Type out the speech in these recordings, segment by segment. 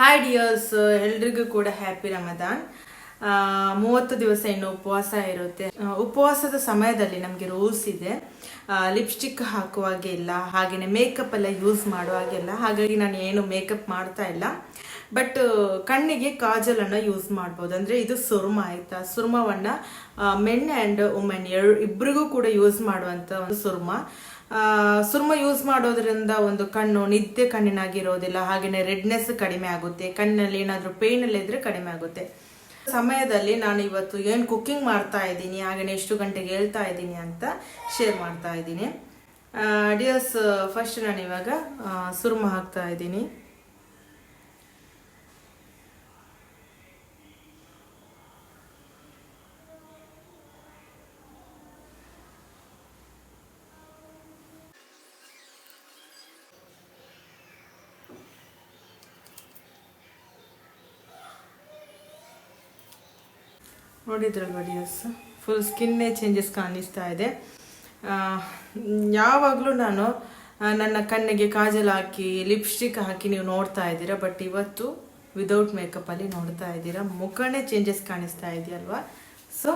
Hi dears ಎಲ್ರಿಗೂ ಕೂಡ happy Ramadan ಮೂವತ್ತು ದಿವಸ ಇನ್ನು ಉಪವಾಸ ಇರುತ್ತೆ. ಉಪವಾಸದ ಸಮಯದಲ್ಲಿ ನಮಗೆ ರೂಲ್ಸ್ ಇದೆ. ಲಿಪ್ಸ್ಟಿಕ್ ಹಾಕುವಾಗೆ ಇಲ್ಲ ಹಾಗೆಯೇ ಮೇಕಪ್ ಎಲ್ಲ ಯೂಸ್ ಮಾಡುವಾಗೆಲ್ಲ ಹಾಗಾಗಿ ನಾನು ಏನು ಮೇಕಪ್ ಮಾಡ್ತಾ ಇಲ್ಲ. ಬಟ್ ಕಣ್ಣಿಗೆ ಕಾಜಲನ್ನು ಯೂಸ್ ಮಾಡ್ಬೋದು. ಅಂದರೆ ಇದು ಸುರ್ಮ ಆಯಿತಾ? ಸುರ್ಮವನ್ನು ಮೆನ್ ಆ್ಯಂಡ್ ವುಮೆನ್ ಎರಡು ಇಬ್ಬರಿಗೂ ಕೂಡ ಯೂಸ್ ಮಾಡುವಂಥ ಒಂದು ಸುರ್ಮ. ಸುರ್ಮ ಯೂಸ್ ಮಾಡೋದ್ರಿಂದ ಒಂದು ಕಣ್ಣು ನಿದ್ದೆ ಕಣ್ಣಿನಾಗಿರೋದಿಲ್ಲ ಹಾಗೆಯೇ ರೆಡ್ನೆಸ್ ಕಡಿಮೆ ಆಗುತ್ತೆ, ಕಣ್ಣಲ್ಲಿ ಏನಾದರೂ ಪೇನ್ ಎಲ್ಲ ಇದ್ರೆ ಕಡಿಮೆ ಆಗುತ್ತೆ. ಸಮಯದಲ್ಲಿ ನಾನು ಇವತ್ತು ಏನು ಕುಕ್ಕಿಂಗ್ ಮಾಡ್ತಾ ಇದ್ದೀನಿ ಹಾಗೆಯೇ ಎಷ್ಟು ಗಂಟೆಗೆ ಹೇಳ್ತಾ ಇದ್ದೀನಿ ಅಂತ ಶೇರ್ ಮಾಡ್ತಾ ಇದ್ದೀನಿ. ಡಿಯರ್ಸ್ ಫಸ್ಟ್ ನಾನು ಇವಾಗ ಸುರ್ಮ ಹಾಕ್ತಾ ಇದ್ದೀನಿ. ನೋಡಿದ್ರಲ್ವ ಡಿಯರ್ಸ್ ಫುಲ್ ಸ್ಕಿನ್ನೇ ಚೇಂಜಸ್ ಕಾಣಿಸ್ತಾ ಇದೆ. ಯಾವಾಗಲೂ ನಾನು ನನ್ನ ಕಣ್ಣಿಗೆ ಕಾಜಲ್ ಹಾಕಿ ಲಿಪ್ಸ್ಟಿಕ್ ಹಾಕಿ ನೀವು ನೋಡ್ತಾ ಇದ್ದೀರಾ ಬಟ್ ಇವತ್ತು ವಿದೌಟ್ ಮೇಕಪ್ಪಲ್ಲಿ ನೋಡ್ತಾ ಇದ್ದೀರಾ. ಮುಖನೇ ಚೇಂಜಸ್ ಕಾಣಿಸ್ತಾ ಇದೆಯಲ್ವಾ? ಸೊ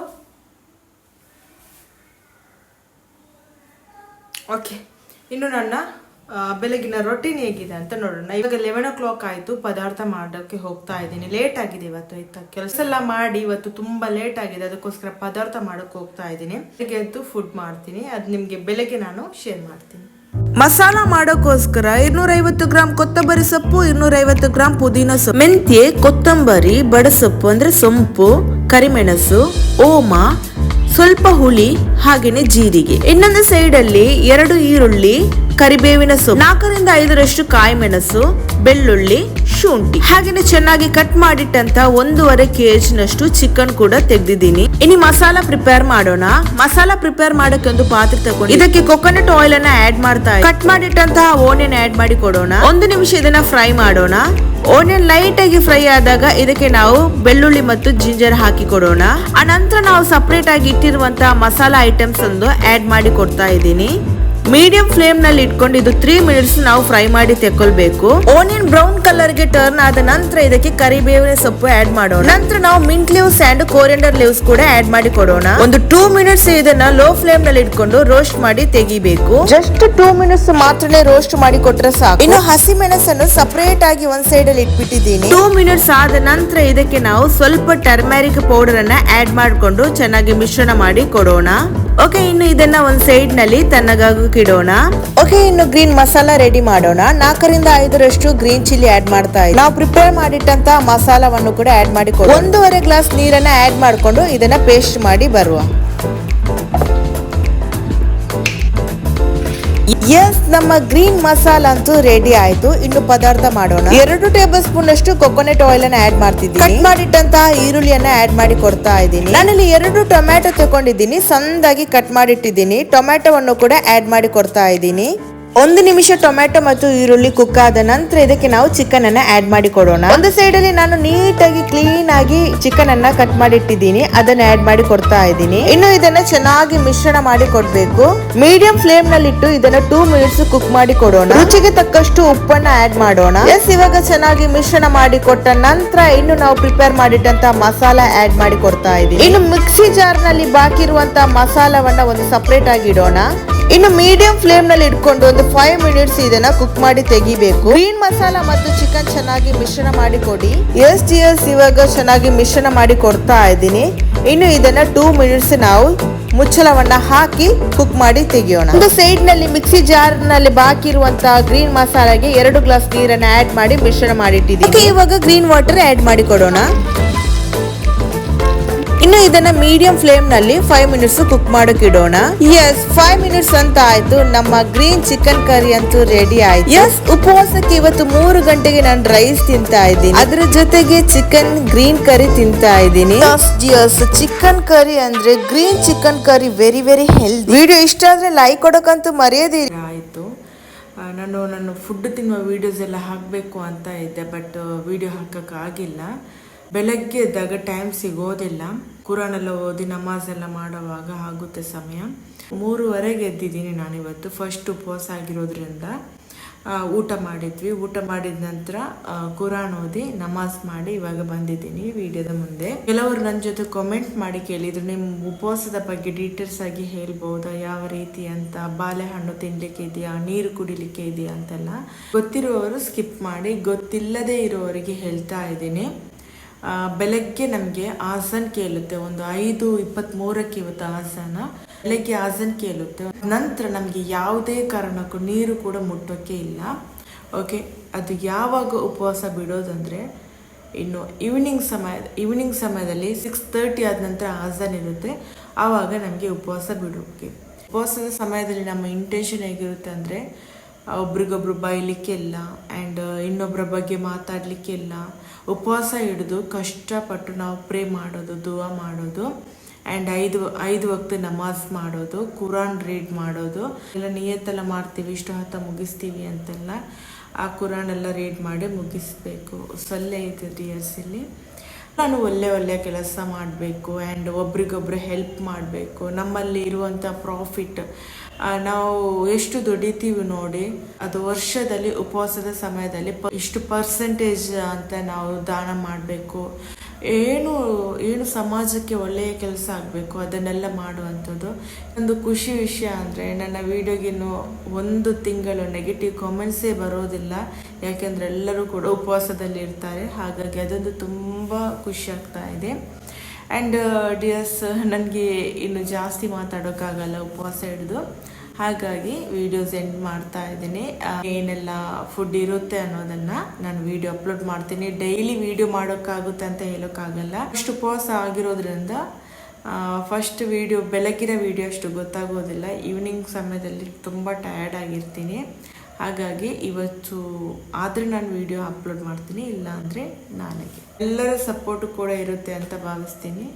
ಓಕೆ ಇನ್ನು ನನ್ನ ಬೆಳಗಿನ ರೊಟೀನ್ ಹೇಗಿದೆ ಅಂತ ನೋಡೋಣ. ಇವಾಗ ಲೆವೆನ್ ಓ ಕ್ಲಾಕ್ ಆಯಿತು, ಪದಾರ್ಥ ಮಾಡೋಕ್ಕೆ ಹೋಗ್ತಾ ಇದ್ದೀನಿ. ಲೇಟ್ ಆಗಿದೆ ಇವತ್ತು ಆಯ್ತಾ ಕೆಲಸ ಎಲ್ಲ ಮಾಡಿ ಇವತ್ತು ತುಂಬ ಲೇಟ್ ಆಗಿದೆ. ಅದಕ್ಕೋಸ್ಕರ ಪದಾರ್ಥ ಮಾಡೋಕ್ಕೆ ಹೋಗ್ತಾ ಇದ್ದೀನಿ. ಬೆಳಗ್ಗೆ ಎದ್ದು ಫುಡ್ ಮಾಡ್ತೀನಿ. ಅದು ನಿಮಗೆ ಬೆಳಗ್ಗೆ ನಾನು ಶೇರ್ ಮಾಡ್ತೀನಿ. ಮಸಾಲ ಮಾಡೋಕ್ಕೋಸ್ಕರ ಇನ್ನೂರೈವತ್ತು ಗ್ರಾಮ್ ಕೊತ್ತಂಬರಿ ಸೊಪ್ಪು, ಇನ್ನೂರೈವತ್ತು ಗ್ರಾಮ್ ಪುದೀನ ಸೊಪ್ಪು, ಮೆಂತ್ಯೆ, ಕೊತ್ತಂಬರಿ ಬಡಸೊಪ್ಪು ಅಂದ್ರೆ ಸೊಂಪು, ಕರಿಮೆಣಸು, ಓಮ ಸ್ವಲ್ಪ ಹುಳಿ, ಹಾಗೇನೆ ಜೀರಿಗೆ. ಇನ್ನೊಂದು ಸೈಡ್ ಅಲ್ಲಿ ಎರಡು ಈರುಳ್ಳಿ, ಕರಿಬೇವಿನ ಸೊಪ್ಪು. ನಾಲ್ಕರಿಂದ ಐದರಷ್ಟು ಕಾಯಿ ಮೆಣಸು, ಬೆಳ್ಳುಳ್ಳಿ ಶುಂಠಿ. ಹಾಗೇನೆ ಚೆನ್ನಾಗಿ ಕಟ್ ಮಾಡಿಟ್ಟಂತ ಒಂದೂವರೆ ಕೆಜಿ ನಷ್ಟು ಚಿಕನ್ ಕೂಡ ತೆಗ್ದಿದ್ದೀನಿ. ಇನ್ನು ಮಸಾಲ ಪ್ರಿಪೇರ್ ಮಾಡೋಣ. ಮಸಾಲ ಪ್ರಿಪೇರ್ ಮಾಡಕ್ಕೆ ಒಂದು ಪಾತ್ರೆ ತಗೊಂಡು ಇದಕ್ಕೆ ಕೊಕೊನಟ್ ಆಯಿಲ್ ಅನ್ನ ಆಡ್ ಮಾಡ್ತಾ ಕಟ್ ಮಾಡಿಟ್ಟಂತಹ ಓನಿಯನ್ ಆಡ್ ಮಾಡಿ ಕೊಡೋಣ. ಒಂದು ನಿಮಿಷ ಇದನ್ನ ಫ್ರೈ ಮಾಡೋಣ. ಓನಿಯನ್ ಲೈಟ್ ಆಗಿ ಫ್ರೈ ಆದಾಗ ಇದಕ್ಕೆ ನಾವು ಬೆಳ್ಳುಳ್ಳಿ ಮತ್ತು ಜಿಂಜರ್ ಹಾಕಿ ಕೊಡೋಣ. ಅನಂತರ ನಾವು ಸಪರೇಟ್ ಆಗಿ ಇಟ್ಟಿರುವಂತಹ ಮಸಾಲಾ ಐಟಮ್ಸ್ ಒಂದು ಆಡ್ ಮಾಡಿ ಕೊಡ್ತಾ ಇದ್ದೀನಿ. ಮೀಡಿಯಂ ಫ್ಲೇಮ್ನಲ್ಲಿ ಇಟ್ಕೊಂಡು ಇದು ತ್ರೀ ಮಿನಿಟ್ಸ್ ನಾವು ಫ್ರೈ ಮಾಡಿ ತೆಕ್ಕೊಳ್ಬೇಕು. ಓನಿಯನ್ ಬ್ರೌನ್ ಕಲರ್ಗೆ ಟರ್ನ್ ಆದ ನಂತರ ಇದಕ್ಕೆ ಕರಿಬೇವಿನ ಸೊಪ್ಪು ಆಡ್ ಮಾಡೋಣ. ನಂತರ ನಾವು mint leaves and coriander leaves ಕೂಡ ಆಡ್ ಮಾಡಿ ಕೊಡೋಣ. ಒಂದು ಟೂ ಮಿನಿಟ್ಸ್ ಇದನ್ನ ಲೋ ಫ್ಲೇಮ್ನಲ್ಲಿ ಇಟ್ಕೊಂಡು ರೋಸ್ಟ್ ಮಾಡಿ ತೆಗಿಬೇಕು. ಜಸ್ಟ್ ಟೂ ಮಿನಿಟ್ಸ್ ಮಾತ್ರ ರೋಸ್ಟ್ ಮಾಡಿ ಕೊಟ್ರೆ ಸಾಕು. ಇನ್ನು ಹಸಿ ಮೆಣಸನ್ನು ಸಪರೇಟ್ ಆಗಿ ಒಂದ್ ಸೈಡ್ ಅಲ್ಲಿ ಇಟ್ಬಿಟ್ಟಿದ್ದೀನಿ. ಟೂ ಮಿನಿಟ್ಸ್ ಆದ ನಂತರ ಇದಕ್ಕೆ ನಾವು ಸ್ವಲ್ಪ ಟರ್ಮರಿಕ್ ಪೌಡರ್ ಅನ್ನ ಆಡ್ ಮಾಡಿಕೊಂಡು ಚೆನ್ನಾಗಿ ಮಿಶ್ರಣ ಮಾಡಿ ಕೊಡೋಣ. ಓಕೆ, ಇನ್ನು ಇದನ್ನ ಒಂದ್ ಸೈಡ್ನಲ್ಲಿ ತಣ್ಣಗಾಗೋಕೆ ಇಡೋಣ ಓಕೆ, ಇನ್ನು ಗ್ರೀನ್ ಮಸಾಲ ರೆಡಿ ಮಾಡೋಣ. ನಾಲ್ಕರಿಂದ ಐದರಷ್ಟು ಗ್ರೀನ್ ಚಿಲ್ಲಿ ಆಡ್ ಮಾಡ್ತಾ ಇದ್ದೀವಿ ನಾವು ಪ್ರಿಪೇರ್ ಮಾಡಿಟ್ಟಂತ ಮಸಾಲವನ್ನು ಕೂಡ ಆಡ್ ಮಾಡಿಕೊಂಡು ಒಂದೂವರೆ ಗ್ಲಾಸ್ ನೀರನ್ನ ಆಡ್ ಮಾಡಿಕೊಂಡು ಇದನ್ನ ಪೇಸ್ಟ್ ಮಾಡಿ ಬರುವ. ಎಸ್ ನಮ್ಮ ಗ್ರೀನ್ ಮಸಾಲ ಅಂತೂ ರೆಡಿ ಆಯ್ತು. ಇನ್ನು ಪದಾರ್ಥ ಮಾಡೋಣ. ಎರಡು ಟೇಬಲ್ ಸ್ಪೂನ್ ಅಷ್ಟು ಕೊಕೊನೆಟ್ ಆಯಿಲ್ ಅನ್ನ ಆಡ್ ಮಾಡ್ತಿದ್ದೀನಿ. ಕಟ್ ಮಾಡಿಟ್ಟಂತಹ ಈರುಳ್ಳಿಯನ್ನ ಆಡ್ ಮಾಡಿ ಕೊಡ್ತಾ ಇದ್ದೀನಿ. ನಾನಿಲ್ಲಿ ಎರಡು ಟೊಮ್ಯಾಟೊ ತಗೊಂಡಿದ್ದೀನಿ. ಸಣ್ಣದಾಗಿ ಕಟ್ ಮಾಡಿಟ್ಟಿದ್ದೀನಿ. ಟೊಮ್ಯಾಟೊವನ್ನು ಕೂಡ ಆಡ್ ಮಾಡಿ ಕೊಡ್ತಾ ಇದ್ದೀನಿ. ಒಂದು ನಿಮಿಷ ಟೊಮ್ಯಾಟೊ ಮತ್ತು ಈರುಳ್ಳಿ ಕುಕ್ ಆದ ನಂತರ ಇದಕ್ಕೆ ನಾವು ಚಿಕನ್ ಅನ್ನ ಆಡ್ ಮಾಡಿ ಕೊಡೋಣ ಒಂದು ಸೈಡ್ ಅಲ್ಲಿ ನಾನು ನೀಟಾಗಿ ಕ್ಲೀನ್ ಆಗಿ ಚಿಕನ್ ಅನ್ನ ಕಟ್ ಮಾಡಿ ಇಟ್ಟಿದ್ದೀನಿ ಅದನ್ನ ಆಡ್ ಮಾಡಿ ಕೊಡ್ತಾ ಇದ್ದೀನಿ. ಇನ್ನು ಇದನ್ನ ಚೆನ್ನಾಗಿ ಮಿಶ್ರಣ ಮಾಡಿ ಕೊಡ್ಬೇಕು. ಮೀಡಿಯಂ ಫ್ಲೇಮ್ನಲ್ಲಿ ಇಟ್ಟು ಇದನ್ನ ಟೂ ಮಿನಿಟ್ಸ್ ಕುಕ್ ಮಾಡಿ ಕೊಡೋಣ. ರುಚಿಗೆ ತಕ್ಕಷ್ಟು ಉಪ್ಪನ್ನ ಆಡ್ ಮಾಡೋಣ. ಎಸ್ ಇವಾಗ ಚೆನ್ನಾಗಿ ಮಿಶ್ರಣ ಮಾಡಿ ಕೊಟ್ಟ ನಂತರ ಇನ್ನು ನಾವು ಪ್ರಿಪೇರ್ ಮಾಡಿಟ್ಟಂತ ಮಸಾಲ ಆಡ್ ಮಾಡಿ ಕೊಡ್ತಾ ಇದ್ದೀನಿ. ಇನ್ನು ಮಿಕ್ಸಿ ಜಾರ್ನಲ್ಲಿ ಬಾಕಿ ಇರುವಂತ ಮಸಾಲವನ್ನ ಒಂದು ಸಪರೇಟ್ ಆಗಿ ಇಡೋಣ. ಇನ್ನು ಮೀಡಿಯಂ ಫ್ಲೇಮ್ನಲ್ಲಿ ಇಟ್ಕೊಂಡು ಒಂದು ಫೈವ್ ಮಿನಿಟ್ಸ್ ಇದನ್ನ ಕುಕ್ ಮಾಡಿ ತೆಗಿಬೇಕು. ಗ್ರೀನ್ ಮಸಾಲ ಮತ್ತು ಚಿಕನ್ ಚೆನ್ನಾಗಿ ಮಿಶ್ರಣ ಮಾಡಿ ಕೊಡಿ. ಎಸ್ ಎಸ್ ಇವಾಗ ಚೆನ್ನಾಗಿ ಮಿಶ್ರಣ ಮಾಡಿ ಕೊಡ್ತಾ ಇದ್ದೀನಿ. ಇನ್ನು ಇದನ್ನ ಟೂ ಮಿನಿಟ್ಸ್ ನಾವು ಮುಚ್ಚಳವನ್ನ ಹಾಕಿ ಕುಕ್ ಮಾಡಿ ತೆಗಿಯೋಣ. ಒಂದು ಸೈಡ್ನಲ್ಲಿ ಮಿಕ್ಸಿ ಜಾರ್ನಲ್ಲಿ ಬಾಕಿ ಇರುವಂತಹ ಗ್ರೀನ್ ಮಸಾಲೆಗೆ ಎರಡು ಗ್ಲಾಸ್ ನೀರನ್ನ ಆಡ್ ಮಾಡಿ ಮಿಶ್ರಣ ಮಾಡಿಟ್ಟಿದ್ದೀನಿ. ಇವಾಗ ಗ್ರೀನ್ ವಾಟರ್ ಆಡ್ ಮಾಡಿ ಕೊಡೋಣ. ಇನ್ನು ಇದನ್ನ ಮೀಡಿಯಂ ಫ್ಲೇಮ್ನಲ್ಲಿ ಫೈವ್ ಮಿನಿಟ್ಸ್ ಕುಕ್ ಮಾಡೋಕೆ ಇಡೋಣ. ಎಸ್ ಫೈವ್ ಮಿನಿಟ್ಸ್ ಅಂತ ಆಯ್ತು. ನಮ್ಮ ಗ್ರೀನ್ ಚಿಕನ್ ಕರಿ ಅಂತೂ ರೆಡಿ ಆಯ್ತು. ಎಸ್ ಉಪವಾಸಕ್ಕೆ ಇವತ್ತು ಮೂರು ಗಂಟೆಗೆ ನಾನು ರೈಸ್ ತಿಂತಾ ಇದ್ದೀನಿ. ಅದ್ರ ಜೊತೆಗೆ ಚಿಕನ್ ಗ್ರೀನ್ ಕರಿ ತಿಂತಾ ಇದ್ದೀನಿ. ಚಿಕನ್ ಕರಿ ಅಂದ್ರೆ green chicken curry very very healthy video ಇಷ್ಟ ಆದ್ರೆ ಲೈಕ್ ಕೊಡಕ್ಕಂತೂ ಮರೆಯದಿರಿ. ಆಯ್ತು. ನಾನು ನನ್ನ ಫುಡ್ ತಿನ್ನುವ ವೀಡಿಯೋಸ್ ಎಲ್ಲ ಹಾಕಬೇಕು ಅಂತ ಇದ್ದೆ ಬಟ್ ವೀಡಿಯೋ ಹಾಕೋಕ್ಕಾಗಿಲ್ಲ ಬೆಳಗ್ಗೆ ಎದ್ದಾಗ ಟೈಮ್ ಸಿಗೋದಿಲ್ಲ. ಕುರಾನೆಲ್ಲ ಓದಿ ನಮಾಜ್ ಎಲ್ಲ ಮಾಡುವಾಗ ಆಗುತ್ತೆ ಸಮಯ. ಮೂರುವರೆಗೆ ಎದ್ದಿದ್ದೀನಿ ನಾನಿವತ್ತು. ಫಸ್ಟ್ ಉಪವಾಸ ಆಗಿರೋದ್ರಿಂದ ಊಟ ಮಾಡಿದ್ವಿ. ಊಟ ಮಾಡಿದ ನಂತರ ಕುರಾನ್ ಓದಿ ನಮಾಜ್ ಮಾಡಿ ಇವಾಗ ಬಂದಿದ್ದೀನಿ ವಿಡಿಯೋದ ಮುಂದೆ. ಕೆಲವರು ನನ್ನ ಜೊತೆ ಕಾಮೆಂಟ್ ಮಾಡಿ ಕೇಳಿದ್ರು ನಿಮ್ಮ ಉಪವಾಸದ ಬಗ್ಗೆ ಡೀಟೇಲ್ಸ್ ಆಗಿ ಹೇಳ್ಬೋದಾ? ಯಾವ ರೀತಿ ಅಂತ? ಬಾಳೆಹಣ್ಣು ತಿನ್ಲಿಕ್ಕೆ ಇದೆಯಾ? ನೀರು ಕುಡಿಲಿಕ್ಕೆ ಇದೆಯಾ? ಅಂತೆಲ್ಲ ಗೊತ್ತಿರುವವರು ಸ್ಕಿಪ್ ಮಾಡಿ, ಗೊತ್ತಿಲ್ಲದೆ ಇರುವವರಿಗೆ ಹೇಳ್ತಾ ಇದ್ದೀನಿ. ಬೆಳಗ್ಗೆ ನಮಗೆ ಆಸನ್ ಕೇಳುತ್ತೆ. ಒಂದು ಐದು ಇಪ್ಪತ್ತ್ಮೂರಕ್ಕೆ ಇವತ್ತು ಆಸನ. ಬೆಳಗ್ಗೆ ಆಸನ್ ಕೇಳುತ್ತೆ. ನಂತರ ನಮಗೆ ಯಾವುದೇ ಕಾರಣಕ್ಕೂ ನೀರು ಕೂಡ ಮುಟ್ಟೋಕೆ ಇಲ್ಲ. ಓಕೆ ಅದು ಯಾವಾಗ ಉಪವಾಸ ಬಿಡೋದಂದರೆ, ಇನ್ನು ಈವ್ನಿಂಗ್ ಸಮಯ ಈವ್ನಿಂಗ್ ಸಮಯದಲ್ಲಿ ಸಿಕ್ಸ್ ತರ್ಟಿ ಆದ ನಂತರ ಆಸನ್ ಇರುತ್ತೆ. ಆವಾಗ ನಮಗೆ ಉಪವಾಸ ಬಿಡೋಕೆ. ಉಪವಾಸದ ಸಮಯದಲ್ಲಿ ನಮ್ಮ ಇಂಟೆನ್ಷನ್ ಹೇಗಿರುತ್ತೆ ಅಂದರೆ ಒಬ್ರಿಗೊಬ್ರು ಬೈಲಿಕ್ಕೆಲ್ಲ ಆ್ಯಂಡ್ ಇನ್ನೊಬ್ಬರ ಬಗ್ಗೆ ಮಾತಾಡಲಿಕ್ಕೆಲ್ಲ ಉಪವಾಸ ಹಿಡಿದು ಕಷ್ಟಪಟ್ಟು ನಾವು ಪ್ರೇ ಮಾಡೋದು ದುವಾ ಮಾಡೋದು ಆ್ಯಂಡ್ ಐದು ಐದು ವಕ್ತ ನಮಾಜ್ ಮಾಡೋದು ಕುರಾನ್ ರೀಡ್ ಮಾಡೋದು, ಎಲ್ಲ ನಿಯತ್ತೆಲ್ಲ ಮಾಡ್ತೀವಿ, ಇಷ್ಟು ಹೊತ್ತ ಮುಗಿಸ್ತೀವಿ ಅಂತೆಲ್ಲ ಆ ಕುರಾನ್ ಎಲ್ಲ ರೀಡ್ ಮಾಡಿ ಮುಗಿಸ್ಬೇಕು. ಸೊಲ್ಲೆ ಇದೆ ರಿಯರ್ಸಲ್ಲಿ ನಾನು ಒಳ್ಳೆ ಒಳ್ಳೆ ಕೆಲಸ ಮಾಡಬೇಕು ಆ್ಯಂಡ್ ಒಬ್ರಿಗೊಬ್ರು ಹೆಲ್ಪ್ ಮಾಡಬೇಕು. ನಮ್ಮಲ್ಲಿ ಇರುವಂಥ ಪ್ರಾಫಿಟ್ ನಾವು ಎಷ್ಟು ದುಡಿತೀವಿ ನೋಡಿ, ಅದು ವರ್ಷದಲ್ಲಿ, ಉಪವಾಸದ ಸಮಯದಲ್ಲಿ ಪ, ಇಷ್ಟು ಪರ್ಸೆಂಟೇಜ್ ಅಂತ ನಾವು ದಾನ ಮಾಡಬೇಕು. ಏನು ಏನು ಸಮಾಜಕ್ಕೆ ಒಳ್ಳೆಯ ಕೆಲಸ ಆಗಬೇಕು, ಅದನ್ನೆಲ್ಲ ಮಾಡುವಂಥದ್ದು. ಒಂದು ಖುಷಿ ವಿಷಯ ಅಂದರೆ, ನನ್ನ ವಿಡಿಯೋಗಿನ್ನು ಒಂದು ತಿಂಗಳು ನೆಗೆಟಿವ್ ಕಾಮೆಂಟ್ಸೇ ಬರೋದಿಲ್ಲ. ಯಾಕೆಂದರೆ ಎಲ್ಲರೂ ಕೂಡ ಉಪವಾಸದಲ್ಲಿ ಇರ್ತಾರೆ. ಹಾಗಾಗಿ ಅದೊಂದು ತುಂಬ ಖುಷಿ ಆಗ್ತಾ ಇದೆ. ಆ್ಯಂಡ್ ಡಿಯರ್ಸ್ ನನಗೆ ಇನ್ನು ಜಾಸ್ತಿ ಮಾತಾಡೋಕ್ಕಾಗಲ್ಲ ಉಪವಾಸ ಹಿಡಿದು. ಹಾಗಾಗಿ ವಿಡಿಯೋಸ್ ಎಂಡ್ ಮಾಡ್ತಾ ಇದ್ದೀನಿ. ಏನೆಲ್ಲ ಫುಡ್ ಇರುತ್ತೆ ಅನ್ನೋದನ್ನು ನಾನು ವಿಡಿಯೋ ಅಪ್ಲೋಡ್ ಮಾಡ್ತೀನಿ. ಡೈಲಿ ವಿಡಿಯೋ ಮಾಡೋಕ್ಕಾಗುತ್ತೆ ಅಂತ ಹೇಳೋಕ್ಕಾಗಲ್ಲ. ಅಷ್ಟು ಉಪವಾಸ ಆಗಿರೋದ್ರಿಂದ ಫಸ್ಟ್ ವಿಡಿಯೋ ಬೆಳಗಿನ ವಿಡಿಯೋ ಅಷ್ಟು ಗೊತ್ತಾಗೋದಿಲ್ಲ. ಈವ್ನಿಂಗ್ ಸಮಯದಲ್ಲಿ ತುಂಬ ಟಯರ್ಡ್ ಆಗಿರ್ತೀನಿ. ಹಾಗಾಗಿ ಇವತ್ತು ಆದರೆ ನಾನು ವಿಡಿಯೋ ಅಪ್ಲೋಡ್ ಮಾಡ್ತೀನಿ, ಇಲ್ಲಾಂದರೆ ನಾಳೆಗೆ. ಎಲ್ಲರ ಸಪೋರ್ಟು ಕೂಡ ಇರುತ್ತೆ ಅಂತ ಭಾವಿಸ್ತೀನಿ.